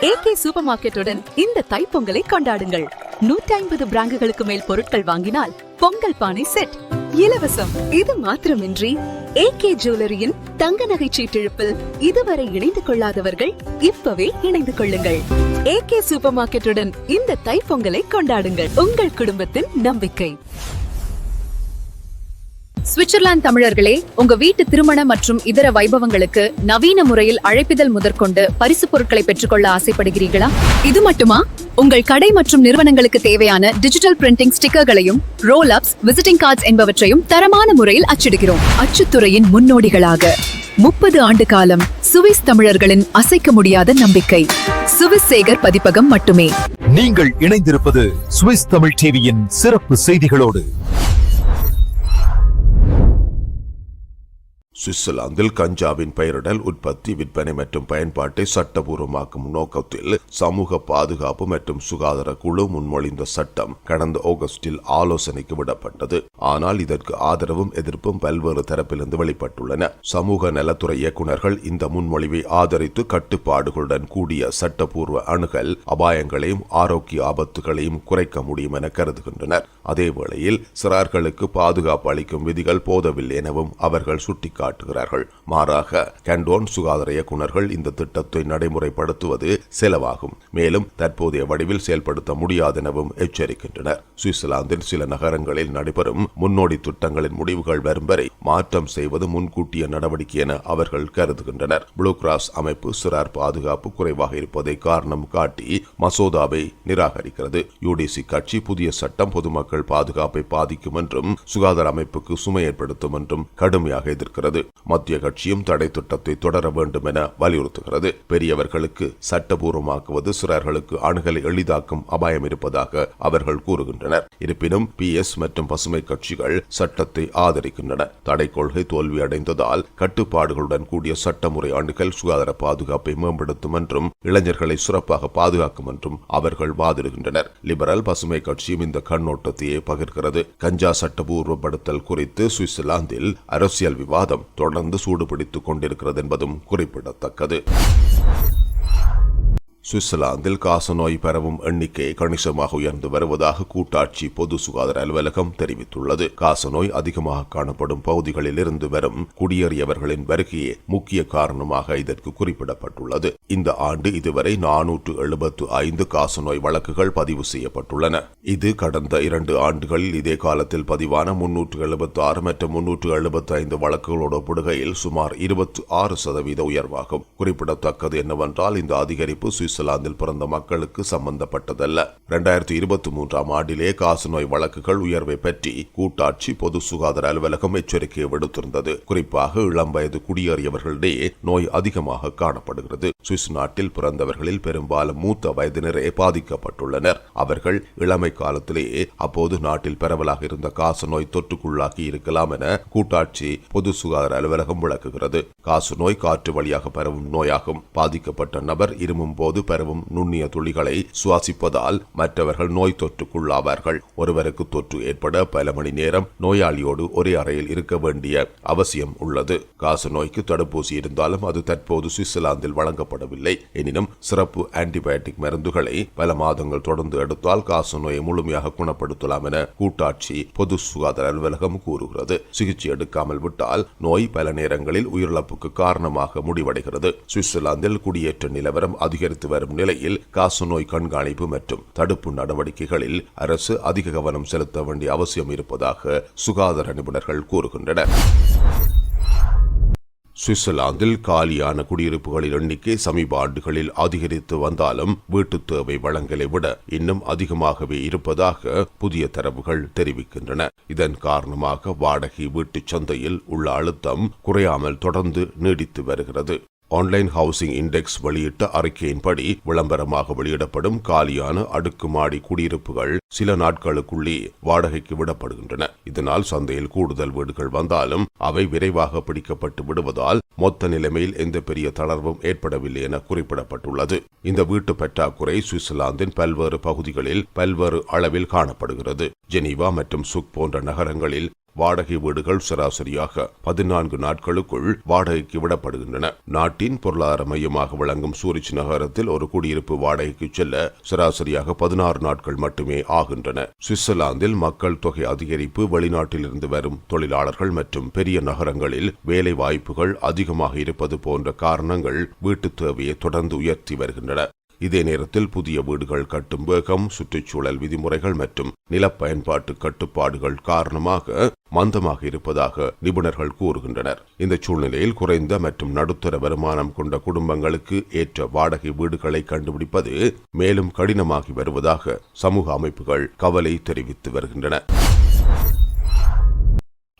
AK super மார்க்கெட்டுடன் இந்த தைப்பொங்கலை கொண்டாடுங்கள். நூற்றி ஐம்பது பிராங்குகளுக்கு மேல் பொருட்கள் வாங்கினால் பொங்கல் பானை செட் இலவசம். இது மாத்திரமின்றி ஏகே ஜுவல்லரியின் தங்க நகை சீட்டிழப்பில் இதுவரை இணைந்து கொள்ளாதவர்கள் இப்பவே இணைந்து கொள்ளுங்கள். ஏகே சூப்பர் மார்க்கெட்டுடன் இந்த தைப்பொங்கலை கொண்டாடுங்கள். உங்கள் குடும்பத்தின் நம்பிக்கை. சுவிட்சர்லாந்து தமிழர்களே உங்க வீட்டு திருமண மற்றும் இதர வைபவங்களுக்கு நவீன முறையில் அழைப்பிதழ் முதற்கொண்டு பரிசு பொருட்களை பெற்றுக்கொள்ள ஆசைப்படுகிறீர்களா? இது மட்டுமா? உங்கள் கடை மற்றும் நிறுவனங்களுக்கு தேவையான டிஜிட்டல் பிரிண்டிங் ஸ்டிக்கர்களையும் ரோல் அப்ஸ் விசிட்டிங் கார்ட்ஸ் என்பவற்றையும் தரமான முறையில் அச்சிடுகிறோம். அச்சுத்துறையின் முன்னோடிகளாக. முப்பது ஆண்டு காலம் சுவிஸ் தமிழர்களின் அசைக்க முடியாத நம்பிக்கை. சுவிஸ் சேகர் பதிப்பகம் மட்டுமே. நீங்கள் இணைந்திருப்பது சுவிஸ் தமிழ் டிவியின் சிறப்பு செய்திகளோடு. சுவிட்சர்லாந்தில் கஞ்சாவின் பெயரிடல் உற்பத்தி விற்பனை மற்றும் பயன்பாட்டை சட்டபூர்வமாக்கும் நோக்கத்தில் சமூக பாதுகாப்பு மற்றும் சுகாதார குழு முன்மொழிந்த சட்டம் கடந்த ஆகஸ்டில் ஆலோசனைக்கு விடப்பட்டது. ஆனால் இதற்கு ஆதரவும் எதிர்ப்பும் பல்வேறு தரப்பிலிருந்து வெளிப்பட்டுள்ளன. சமூக நலத்துறை இயக்குநர்கள் இந்த முன்மொழிவை ஆதரித்து கட்டுப்பாடுகளுடன் கூடிய சட்டபூர்வ அணுகல் அபாயங்களையும் ஆரோக்கிய ஆபத்துகளையும் குறைக்க முடியும் என கருதுகின்றனர். அதேவேளையில் சிறார்களுக்கு பாதுகாப்பு அளிக்கும் விதிகள் போதவில்லை எனவும் அவர்கள் காட்டுகிறார்கள். மாறாக கண்டோன் சுகாதார இயக்குநர்கள் இந்த திட்டத்தை நடைமுறைப்படுத்துவது செலவாகும். மேலும் தற்போதைய வடிவில் செயல்படுத்த முடியாதெனவும் எச்சரிக்கின்றனர். சுவிட்சர்லாந்தின் சில நகரங்களில் நடைபெறும் முன்னோடி திட்டங்களின் முடிவுகள் வரும் வரை மாற்றம் செய்வது முன்கூட்டிய நடவடிக்கை என அவர்கள் கருதுகின்றனர். ப்ளூ கிராஸ் அமைப்பு சிறார் பாதுகாப்பு குறைவாக இருப்பதை காரணம் காட்டி மசோதாவை நிராகரிக்கிறது. யுடிசி கட்சி புதிய சட்டம் பொதுமக்கள் பாதுகாப்பை பாதிக்கும் என்றும் சுகாதார அமைப்புக்கு சுமை ஏற்படுத்தும் என்றும் கடுமையாக எதிர்க்கிறது. மத்திய கட்சியும் தடை திட்டத்தை தொடர வேண்டும் என வலியுறுத்துகிறது. பெரியவர்களுக்கு சட்டபூர்வமாக்குவது சிறார்களுக்கு அணுகலை எளிதாக்கும் அபாயம் இருப்பதாக அவர்கள் கூறுகின்றனர். இருப்பினும் பி. எஸ். மற்றும் பசுமை கட்சிகள் சட்டத்தை ஆதரிக்கின்றன. தடை கொள்கை தோல்வியடைந்ததால் கட்டுப்பாடுகளுடன் கூடிய சட்டமுறை அணுகல் சுகாதார பாதுகாப்பை மேம்படுத்தும் என்றும் இளைஞர்களை சிறப்பாக பாதுகாக்கும் என்றும் அவர்கள் வாதிடுகின்றனர். லிபரல் பசுமை கட்சியும் இந்த கண்ணோட்டத்தையே பகிர்கிறது. கஞ்சா சட்டபூர்வப்படுத்தல் குறித்து சுவிட்சர்லாந்தில் அரசியல் விவாதம் தொடர்ந்து சூடுபிடித்துக் கொண்டிருக்கிறது என்பதும் குறிப்பிடத்தக்கது. சுவிட்சர்லாந்தில் காசநோய் பரவும் எண்ணிக்கை கணிசமாக உயர்ந்து வருவதாக கூட்டாட்சி பொது சுகாதார அலுவலகம் தெரிவித்துள்ளது. காசநோய் அதிகமாக காணப்படும் பகுதிகளில் இருந்து வரும் குடியேறியவர்களின் வருகையே முக்கிய காரணமாக இதற்கு குறிப்பிடப்பட்டுள்ளது. இந்த ஆண்டு இதுவரை நானூற்று எழுபத்து ஐந்து காசநோய் வழக்குகள் பதிவு செய்யப்பட்டுள்ளன. இது கடந்த இரண்டு ஆண்டுகளில் இதே காலத்தில் பதிவான முன்னூற்று எழுபத்து ஆறு மற்றும் முன்னூற்று எழுபத்து ஐந்து வழக்குகளோடு ஒப்பிடுகையில் சுமார் இருபத்தி ஆறு சதவீத உயர்வாகும். குறிப்பிடத்தக்கது என்னவென்றால் இந்த அதிகரிப்பு சுவிட்சர்லாந்தில் பிறந்த மக்களுக்கு சம்பந்தப்பட்டதல்ல. இரண்டாயிரத்தி இருபத்தி மூன்றாம் ஆண்டிலே காசநோய் வழக்குகள் உயர்வை பற்றி கூட்டாட்சி பொது சுகாதார அலுவலகம் எச்சரிக்கையை விடுத்திருந்தது. குறிப்பாக இளம் வயது குடியேறியவர்களிடையே நோய் அதிகமாக காணப்படுகிறது. சுவிஸ் நாட்டில் பிறந்தவர்களில் பெரும்பாலும் மூத்த வயதினரே பாதிக்கப்பட்டுள்ளனர். அவர்கள் இளமை காலத்திலேயே அப்போது நாட்டில் பரவலாக இருந்த காசநோய் தொற்றுக்குள்ளாகி இருக்கலாம் என கூட்டாட்சி பொது சுகாதார அலுவலகம் விளக்குகிறது. காசநோய் காற்று வழியாக பரவும் நோயாகும். பாதிக்கப்பட்ட நபர் இருமும் போது பரவும் நுண்ணிய துளிகளை சுவாசிப்பதால் மற்றவர்கள் நோய் தொற்றுக்குள்ளாவார்கள். ஒருவருக்கு தொற்று ஏற்பட பல மணி நேரம் நோயாளியோடு ஒரே அறையில் இருக்க வேண்டிய அவசியம் உள்ளது. காச நோய்க்கு தடுப்பூசி இருந்தாலும் அது தற்போது சுவிட்சர்லாந்தில் வழங்கப்படவில்லை. எனினும் சிறப்பு ஆன்டிபயோட்டிக் மருந்துகளை பல மாதங்கள் தொடர்ந்து எடுத்தால் காச நோயை முழுமையாக குணப்படுத்தலாம் என கூட்டாட்சி பொது சுகாதார அலுவலகம் கூறுகிறது. சிகிச்சை எடுக்காமல் விட்டால் நோய் பல நேரங்களில் உயிரிழப்புக்கு காரணமாக முடிவடைகிறது. சுவிட்சர்லாந்தில் குடியேற்ற நிலவரம் அதிகரித்து அதிகரித்து வரும் நிலையில் காசநோய் கண்காணிப்பு மற்றும் தடுப்பு நடவடிக்கைகளில் அரசு அதிக கவனம் செலுத்த வேண்டிய அவசியம் இருப்பதாக சுகாதார நிபுணர்கள் கூறுகின்றனர். சுவிட்சர்லாந்தில் காலியான குடியிருப்புகளின் எண்ணிக்கை சமீப ஆண்டுகளில் அதிகரித்து வந்தாலும் வீட்டுத் தேவை வழங்கலை விட இன்னும் அதிகமாகவே இருப்பதாக புதிய தரவுகள் தெரிவிக்கின்றன. இதன் காரணமாக வாடகை வீட்டுச் சந்தையில் உள்ள அழுத்தம் குறையாமல் தொடர்ந்து நீடித்து வருகிறது. ஆன்லைன் ஹவுசிங் இண்டெக்ஸ் வெளியிட்ட அறிக்கையின்படி விளம்பரமாக வெளியிடப்படும் காலியான அடுக்குமாடி குடியிருப்புகள் சில நாட்களுக்குள்ளே வாடகைக்கு விடப்படுகின்றன. இதனால் சந்தையில் கூடுதல் வீடுகள் வந்தாலும் அவை விரைவாக பிடிக்கப்பட்டு விடுவதால் மொத்த நிலைமையில் எந்த பெரிய தளர்வும் ஏற்படவில்லை என குறிப்பிடப்பட்டுள்ளது. இந்த வீட்டு பற்றாக்குறை சுவிட்சர்லாந்தின் பல்வேறு பகுதிகளில் பல்வேறு அளவில் காணப்படுகிறது. ஜெனீவா மற்றும் சுக் போன்ற நகரங்களில் வாடகை வீடுகள் சராசரியாக பதினான்கு நாட்களுக்குள் வாடகைக்கு விடப்படுகின்றன. நாட்டின் பொருளாதார மையமாக விளங்கும் சூரிச் நகரத்தில் ஒரு குடியிருப்பு வாடகைக்கு செல்ல சராசரியாக பதினாறு நாட்கள் மட்டுமே ஆகின்றன. சுவிட்சர்லாந்தில் மக்கள் தொகை அதிகரிப்பு வெளிநாட்டிலிருந்து வரும் தொழிலாளர்கள் மற்றும் பெரிய நகரங்களில் வேலை வாய்ப்புகள் அதிகமாக இருப்பது போன்ற காரணங்கள் வீட்டுத் தேவையை தொடர்ந்து உயர்த்தி வருகின்றன. இதே நேரத்தில் புதிய வீடுகள் கட்டும் வேகம் சுற்றுச்சூழல் விதிமுறைகள் மற்றும் நிலப்பயன்பாட்டு கட்டுப்பாடுகள் காரணமாக மந்தமாக இருப்பதாக நிபுணர்கள் கூறுகின்றனர். இந்த சூழ்நிலையில் குறைந்த மற்றும் நடுத்தர வருமானம் கொண்ட குடும்பங்களுக்கு ஏற்ற வாடகை வீடுகளை கண்டுபிடிப்பது மேலும் கடினமாகி வருவதாக சமூக அமைப்புகள் கவலை தெரிவித்து வருகின்றன.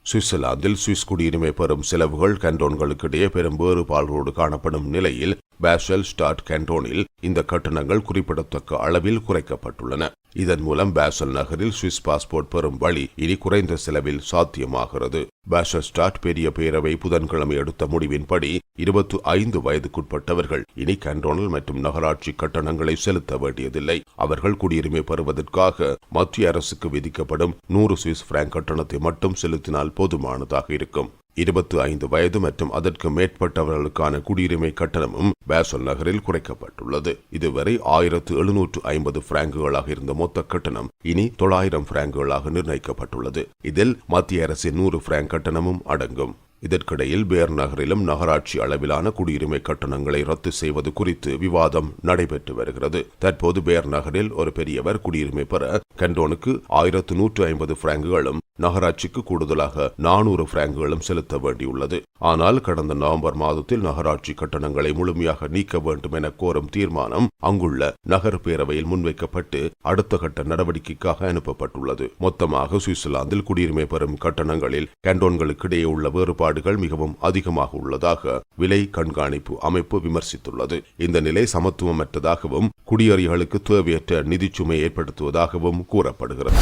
சுவிட்சர்லாந்தில் சுவிஸ் குடியுரிமை பெறும் செலவுகள் கண்டோன்களுக்கிடையே பெரும் வேறுபாடுகளோடு காணப்படும் நிலையில் பேஷல் ஸ்டாட் கேண்டோனில் இந்த கட்டணங்கள் குறிப்பிடத்தக்க அளவில் குறைக்கப்பட்டுள்ளன. இதன் மூலம் பேசல் நகரில் சுவிஸ் பாஸ்போர்ட் பெறும் வழி இனி குறைந்த செலவில் சாத்தியமாகிறது. பேஷல் ஸ்டாட் பெரிய பேரவை புதன்கிழமை எடுத்த முடிவின்படி இருபத்தி ஐந்து வயதுக்குட்பட்டவர்கள் இனி கண்டோனல் மற்றும் நகராட்சி கட்டணங்களை செலுத்த வேண்டியதில்லை. அவர்கள் குடியுரிமை பெறுவதற்காக மத்திய அரசுக்கு விதிக்கப்படும் நூறு சுவிஸ் பிராங்க் கட்டணத்தை மட்டும் செலுத்தினால் போதுமானதாக இருக்கும். இருபத்தி ஐந்து வயது மற்றும் அதற்கு மேற்பட்டவர்களுக்கான குடியுரிமை கட்டணமும் பேசல் நகரில் குறைக்கப்பட்டுள்ளது. இதுவரை ஆயிரத்து எழுநூற்று ஐம்பது பிராங்குகளாக இருந்த மொத்த கட்டணம் இனி தொள்ளாயிரம் பிராங்குகளாக நிர்ணயிக்கப்பட்டுள்ளது. இதில் மத்திய அரசின் நூறு பிராங்க் கட்டணமும் அடங்கும். இதற்கிடையில் பேர் நகரிலும் நகராட்சி அளவிலான குடியுரிமை கட்டணங்களை ரத்து செய்வது குறித்து விவாதம் நடைபெற்று வருகிறது. தற்போது பேர் நகரில் ஒரு பெரியவர் குடியுரிமை பெற கண்டோனுக்கு ஆயிரத்து நூற்று ஐம்பது பிராங்குகளும் நகராட்சிக்கு கூடுதலாக நானூறு பிராங்குகளும் செலுத்த வேண்டியுள்ளது. ஆனால் கடந்த நவம்பர் மாதத்தில் நகராட்சி கட்டணங்களை முழுமையாக நீக்க வேண்டும் என கோரும் தீர்மானம் அங்குள்ள நகரப்பேரவையில் முன்வைக்கப்பட்டு அடுத்த கட்ட நடவடிக்கைக்காக அனுப்பப்பட்டுள்ளது. மொத்தமாக சுவிட்சர்லாந்தில் குடியுரிமை பெறும் கட்டணங்களில் கேண்டோன்களுக்கிடையே உள்ள வேறுபாடுகள் மிகவும் அதிகமாக உள்ளதாக விலை கண்காணிப்பு அமைப்பு விமர்சித்துள்ளது. இந்த நிலை சமத்துவமற்றதாகவும் குடியேறிகளுக்கு தேவையற்ற நிதிச்சுமை ஏற்படுத்துவதாகவும் கூறப்படுகிறது.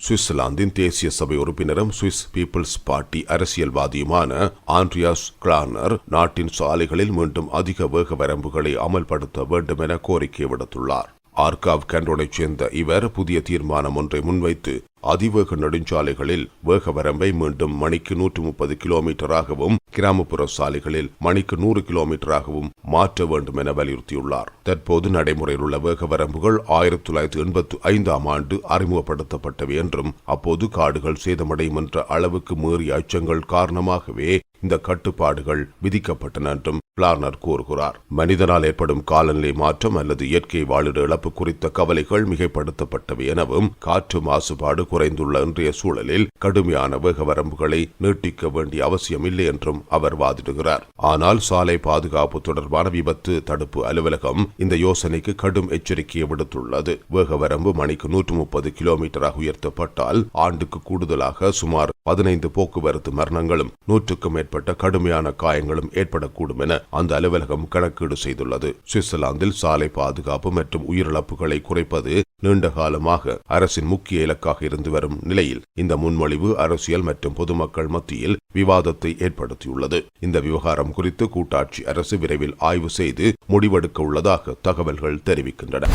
சுவிட்சர்லாந்தின் தேசிய சபை உறுப்பினரும் சுவிஸ் பீப்புள்ஸ் பார்ட்டி அரசியல்வாதியுமான ஆண்ட்ரியாஸ் கிளார்னர் நாட்டின் சாலைகளில் மீண்டும் அதிக வேக வரம்புகளை அமல்படுத்த வேண்டும் என கோரிக்கை விடுத்துள்ளார். ஆர்காவ் கண்டோனைச் சேர்ந்த இவர் புதிய தீர்மானம் ஒன்றை முன்வைத்து அதிவேக நெடுஞ்சாலைகளில் வேக வரம்பை மீண்டும் மணிக்கு நூற்று முப்பது கிலோமீட்டராகவும் கிராமப்புற சாலைகளில் மணிக்கு நூறு கிலோமீட்டராகவும் மாற்ற வேண்டும் என வலியுறுத்தியுள்ளார். தற்போது நடைமுறையில் உள்ள வேக வரம்புகள் ஆயிரத்தி தொள்ளாயிரத்தி எண்பத்தி ஐந்தாம் ஆண்டு அறிமுகப்படுத்தப்பட்டவை என்றும் அப்போது காடுகள் சேதமடையும் என்ற அளவுக்கு மீறிய அச்சங்கள் காரணமாகவே இந்த கட்டுப்பாடுகள் விதிக்கப்பட்டன என்றும் பிளார்னர் கூறுகிறார். மனிதனால் ஏற்படும் காலநிலை மாற்றம் அல்லது இயற்கை வாழிட இழப்பு குறித்த கவலைகள் மிகைப்படுத்தப்பட்டவை எனவும் காற்று மாசுபாடு குறைந்துள்ள இன்றைய சூழலில் கடுமையான வேக வரம்புகளை நீட்டிக்க வேண்டிய அவசியம் இல்லை என்றும் அவர் வாதிடுகிறார். ஆனால் சாலை பாதுகாப்பு தொடர்பான விபத்து தடுப்பு அலுவலகம் இந்த யோசனைக்கு கடும் எச்சரிக்கையை விடுத்துள்ளது. வேக வரம்பு மணிக்கு நூற்று முப்பது கிலோமீட்டராக உயர்த்தப்பட்டால் ஆண்டுக்கு கூடுதலாக சுமார் பதினைந்து போக்குவரத்து மரணங்களும் நூற்றுக்கும் மேற்பட்ட கடுமையான காயங்களும் ஏற்படக்கூடும் என அந்த அலுவலகம் கணக்கீடு செய்துள்ளது. சுவிட்சர்லாந்தில் சாலை பாதுகாப்பு மற்றும் உயிரிழப்புகளை குறைப்பது நீண்ட காலமாக அரசின் முக்கிய இலக்காக இருந்து வரும் நிலையில் இந்த முன்மொழிவு அரசியல் மற்றும் பொதுமக்கள் மத்தியில் விவாதத்தை ஏற்படுத்தியுள்ளது. இந்த விவகாரம் குறித்து கூட்டாட்சி அரசு விரைவில் ஆய்வு செய்து முடிவெடுக்க உள்ளதாக தகவல்கள் தெரிவிக்கின்றன.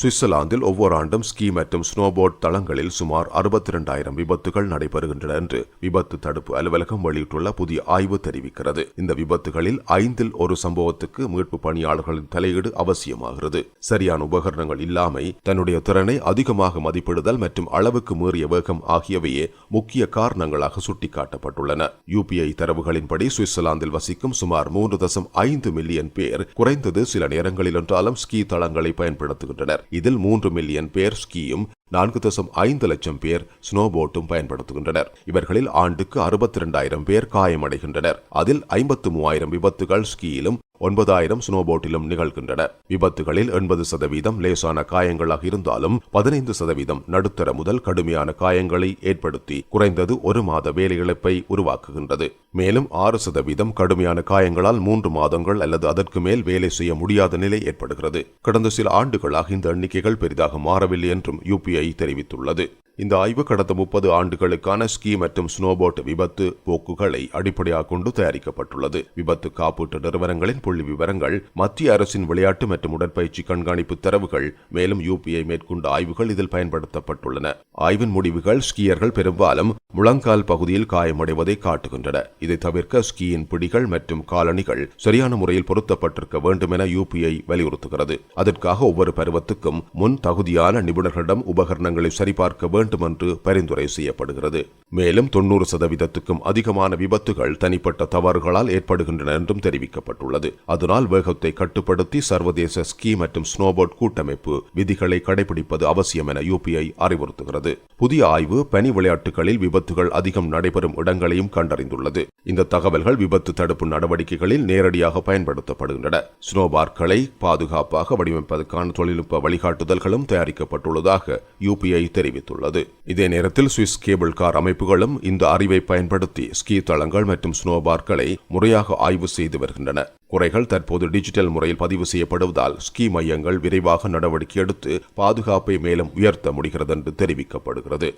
சுவிட்சர்லாந்தில் ஒவ்வொரு ஆண்டும் ஸ்கீ மற்றும் ஸ்னோபோர்ட் தளங்களில் சுமார் அறுபத்தி இரண்டாயிரம் விபத்துகள் நடைபெறுகின்றன என்று விபத்து தடுப்பு அலுவலகம் வெளியிட்டுள்ள புதிய ஆய்வு தெரிவிக்கிறது. இந்த விபத்துகளில் ஐந்தில் ஒரு சம்பவத்துக்கு மீட்பு பணியாளர்களின் தலையீடு அவசியமாகிறது. சரியான உபகரணங்கள் இல்லாமை தன்னுடைய திறனை அதிகமாக மதிப்பிடுதல் மற்றும் அளவுக்கு மீறிய வேகம் ஆகியவையே முக்கிய காரணங்களாக சுட்டிக்காட்டப்பட்டுள்ளன. யூபிஐ தரவுகளின்படி சுவிட்சர்லாந்தில் வசிக்கும் சுமார் மூன்று தசம் ஐந்து மில்லியன் பேர் குறைந்தது சில நேரங்களில் என்றாலும் ஸ்கீ தளங்களை பயன்படுத்துகின்றனர். இதில் மூன்று மில்லியன் பேர் ஸ்கீயும் நான்கு தசம் ஐந்து லட்சம் பேர் ஸ்னோபோட்டும் பயன்படுத்துகின்றனர். இவர்களில் ஆண்டுக்கு அறுபத்தி இரண்டாயிரம் பேர் காயமடைகின்றனர். அதில் ஐம்பத்து மூவாயிரம் விபத்துகள் ஸ்கீயிலும் ஒன்பதாயிரம் ஸ்னோபோட்டிலும் நிகழ்கின்றன. விபத்துகளில் எண்பது சதவீதம் லேசான காயங்களாக இருந்தாலும் பதினைந்து சதவீதம் நடுத்தர முதல் கடுமையான காயங்களை ஏற்படுத்தி குறைந்தது ஒரு மாத வேலையிழப்பை உருவாக்குகின்றது. மேலும் ஆறு சதவீதம் கடுமையான காயங்களால் மூன்று மாதங்கள் அல்லது அதற்கு மேல் வேலை செய்ய முடியாத நிலை ஏற்படுகிறது. கடந்த சில ஆண்டுகளாக இந்த எண்ணிக்கைகள் பெரிதாக மாறவில்லை என்றும் யுபிஐ தெரிவித்துள்ளது. இந்த ஆய்வு கடந்த முப்பது ஆண்டுகளுக்கான ஸ்கீ மற்றும் ஸ்னோபோட் விபத்து போக்குகளை அடிப்படையாக கொண்டு தயாரிக்கப்பட்டுள்ளது. விபத்து காப்பீட்டு நிறுவனங்களின் புள்ளி விவரங்கள் மத்திய அரசின் விளையாட்டு மற்றும் உடற்பயிற்சி கண்காணிப்பு தரவுகள் மேலும் யூபிஐ மேற்கொண்ட ஆய்வுகள் இதில் பயன்படுத்தப்பட்டுள்ளன. ஆய்வின் முடிவுகள் ஸ்கீயர்கள் பெரும்பாலும் முழங்கால் பகுதியில் காயமடைவதை காட்டுகின்றன. இதை தவிர்க்க ஸ்கீயின் பிடிகள் மற்றும் காலணிகள் சரியான முறையில் பொருத்தப்பட்டிருக்க வேண்டும் என யூபிஐ வலியுறுத்துகிறது. அதற்காக ஒவ்வொரு பருவத்துக்கும் முன் தகுதியான நிபுணர்களிடம் உபகரணங்களை சரிபார்க்க வேண்டும் என்று பரிந்துரை செய்யப்படுகிறது. மேலும் தொன்னூறு சதவீதத்துக்கும் அதிகமான விபத்துகள் தனிப்பட்ட தவறுகளால் ஏற்படுகின்றன என்றும் தெரிவிக்கப்பட்டுள்ளது. அதனால் வேகத்தை கட்டுப்படுத்தி சர்வதேச ஸ்கீ மற்றும் ஸ்னோபோர்ட் கூட்டமைப்பு விதிகளை கடைபிடிப்பது அவசியம் என யூபிஐ அறிவுறுத்துகிறது. புதிய ஆய்வு பனி விளையாட்டுகளில் விபத்துகள் அதிகம் நடைபெறும் இடங்களையும் கண்டறிந்துள்ளது. இந்த தகவல்கள் விபத்து தடுப்பு நடவடிக்கைகளில் நேரடியாக பயன்படுத்தப்படுகின்றன. ஸ்னோபார்க்களை பாதுகாப்பாக வடிவமைப்பதற்கான தொழில்நுட்ப வழிகாட்டுதல்களும் தயாரிக்கப்பட்டுள்ளதாக யூபிஐ தெரிவித்துள்ளது. இதே நேரத்தில் சுவிஸ் கேபிள் கார் அமைப்புகளும் இந்த அறிவை பயன்படுத்தி ஸ்கீ தளங்கள் மற்றும் ஸ்னோபார்க்களை முறையாக ஆய்வு செய்து வருகின்றன. குறைகள் தற்போது டிஜிட்டல் முறையில் பதிவு செய்யப்படுவதால் ஸ்கீ மையங்கள் விரைவாக நடவடிக்கை எடுத்து பாதுகாப்பை மேலும் உயர்த்த முடிகிறது என்று தெரிவிக்கப்படுகிறது.